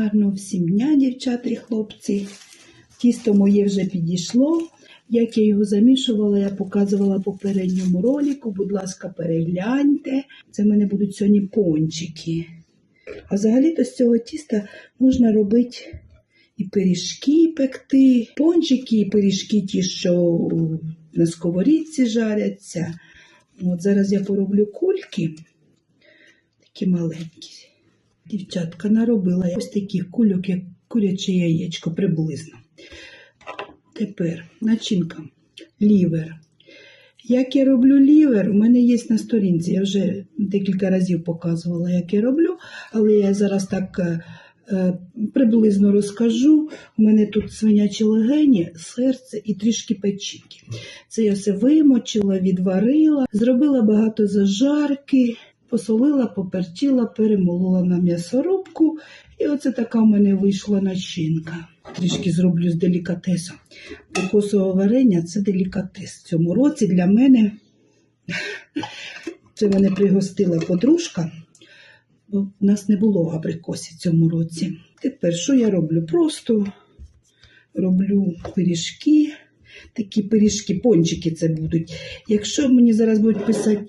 Гарного всім дня, дівчата і хлопці. Тісто моє вже підійшло. Як я його замішувала, я показувала в попередньому ролику. Будь ласка, перегляньте. Це в мене будуть сьогодні пончики. А взагалі-то з цього тіста можна робити і пиріжки пекти, пончики, і пиріжки ті, що на сковорідці жаряться. От зараз я пороблю кульки, такі маленькі. Дівчатка наробила ось таких кульок, як куряче яєчко, приблизно. Тепер начинка. Лівер. Як я роблю лівер, у мене є на сторінці. Я вже декілька разів показувала, як я роблю, але я зараз так е, е, приблизно розкажу. У мене тут свинячі легені, серце і трішки печінки. Це я все вимочила, відварила, зробила багато зажарки, посолила, поперчила, перемолола на м'ясорубку. І оце така в мене вийшла начинка. Трішки зроблю з делікатесом. Кокосове варення це делікатес. В цьому році для мене це мене пригостила подружка, бо в нас не було абрикосів цьому році. Тепер що я роблю? Просто роблю пиріжки. Такі пиріжки, пончики це будуть. Якщо мені зараз будуть писати,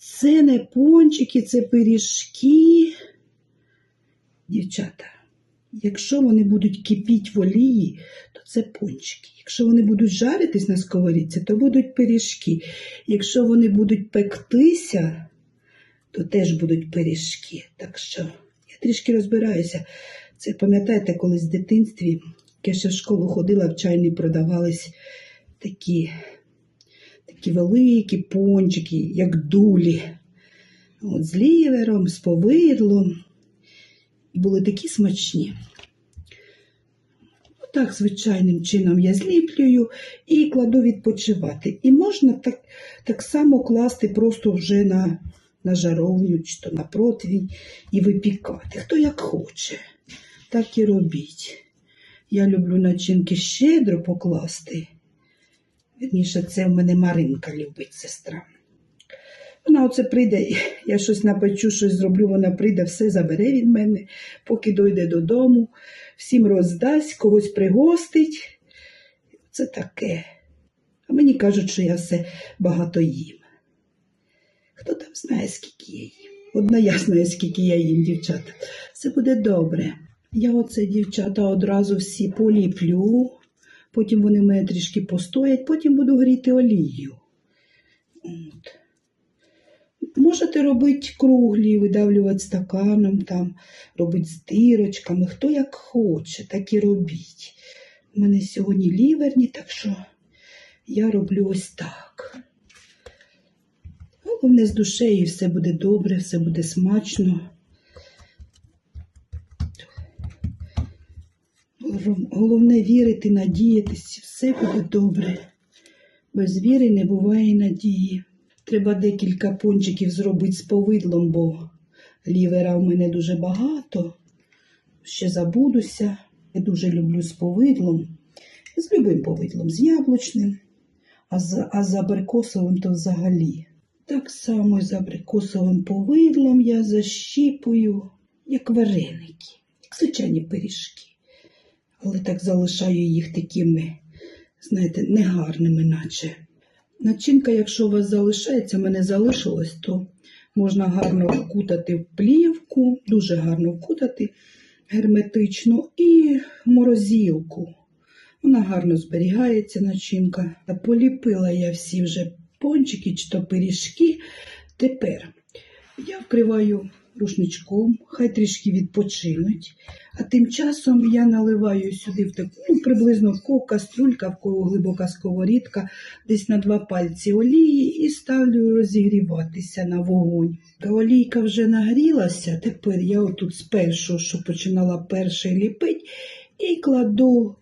це не пончики, це пиріжки. Дівчата, якщо вони будуть кипіти в олії, то це пончики. Якщо вони будуть жаритись на сковорідці, то будуть пиріжки. Якщо вони будуть пектися, то теж будуть пиріжки. Так що я трішки розбираюся. Це пам'ятаєте, колись в дитинстві, я ще в школу ходила, в чайні продавались такі, такі великі пончики, як дулі. От, з лівером, з повидлом. І були такі смачні. Отак, звичайним чином я зліплюю і кладу відпочивати. І можна так, так само класти просто вже на, на жаровню чи то на противінь і випікати. Хто як хоче, так і робіть. Я люблю начинки щедро покласти. Вірніше, це в мене Маринка любить сестра. Вона оце прийде, я щось напечу, щось зроблю, вона прийде, все забере від мене, поки дойде додому, всім роздасть, когось пригостить. Це таке. А мені кажуть, що я все багато їм. Хто там знає, скільки я їм? Одна я знаю, скільки я їм, дівчата. Все буде добре. Я оце, дівчата, одразу всі поліплю, потім вони в мене трішки постоять, потім буду гріти олію. От. Можете робити круглі, видавлювати стаканом, там, робити з дирочками, хто як хоче, так і робіть. У мене сьогодні ліверні, так що я роблю ось так. Головне з душею все буде добре, все буде смачно. Головне вірити, надіятися, все буде добре. Без віри не буває надії. Треба декілька пончиків зробити з повидлом, бо лівера у мене дуже багато. Ще забудуся. Я дуже люблю з повидлом. З любим повидлом, з яблучним, а з, а з абрикосовим то взагалі. Так само і з абрикосовим повидлом я защіпую, як вареники, як звичайні пиріжки. Але так залишаю їх такими, знаєте, негарними, наче. Начинка, якщо у вас залишається, в мене залишилось, то можна гарно вкутати в плівку, дуже гарно вкутати герметично і морозилку. Вона гарно зберігається, начинка. Поліпила я всі вже пончики чи то пиріжки. Тепер я вкриваю рушничком, хай трішки відпочинуть. А тим часом я наливаю сюди в таку, ну, приблизно в кого каструлька, в кого глибока сковорідка, десь на два пальці олії і ставлю розігріватися на вогонь. Та олійка вже нагрілася, тепер я отут з першого, що починала перший ліпить, і кладу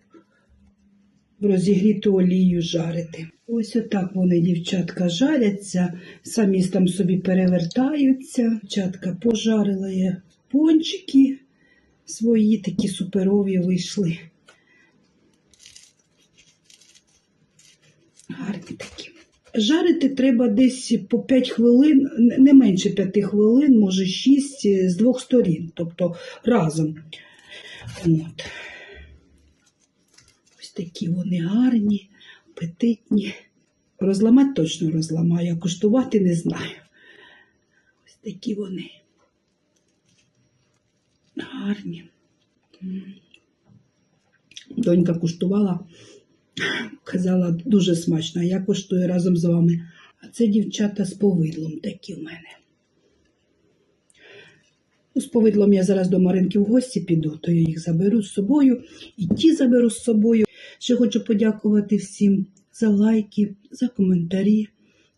в розігріту олію жарити. Ось отак вони, дівчатка, жаряться, самі там собі перевертаються. Дівчатка пожарила я пончики свої, такі суперові вийшли. Гарні такі. Жарити треба десь по 5 хвилин, не менше 5 хвилин, може 6 з двох сторін, тобто разом. От. Ось такі вони гарні, апетитні. Розламати точно розламаю, а куштувати не знаю. Ось такі вони. Гарні. Донька куштувала, казала дуже смачно, а я куштую разом з вами. А це дівчата з повидлом такі в мене. Ну, з повидлом я зараз до Маринки в гості піду, то я їх заберу з собою і ті заберу з собою. Ще хочу подякувати всім за лайки, за коментарі,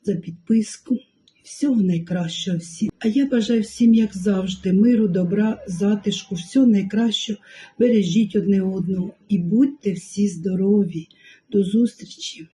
за підписку. Всього найкращого всім. А я бажаю всім, як завжди, миру, добра, затишку, всього найкращого. Бережіть одне одного і будьте всі здорові. До зустрічі!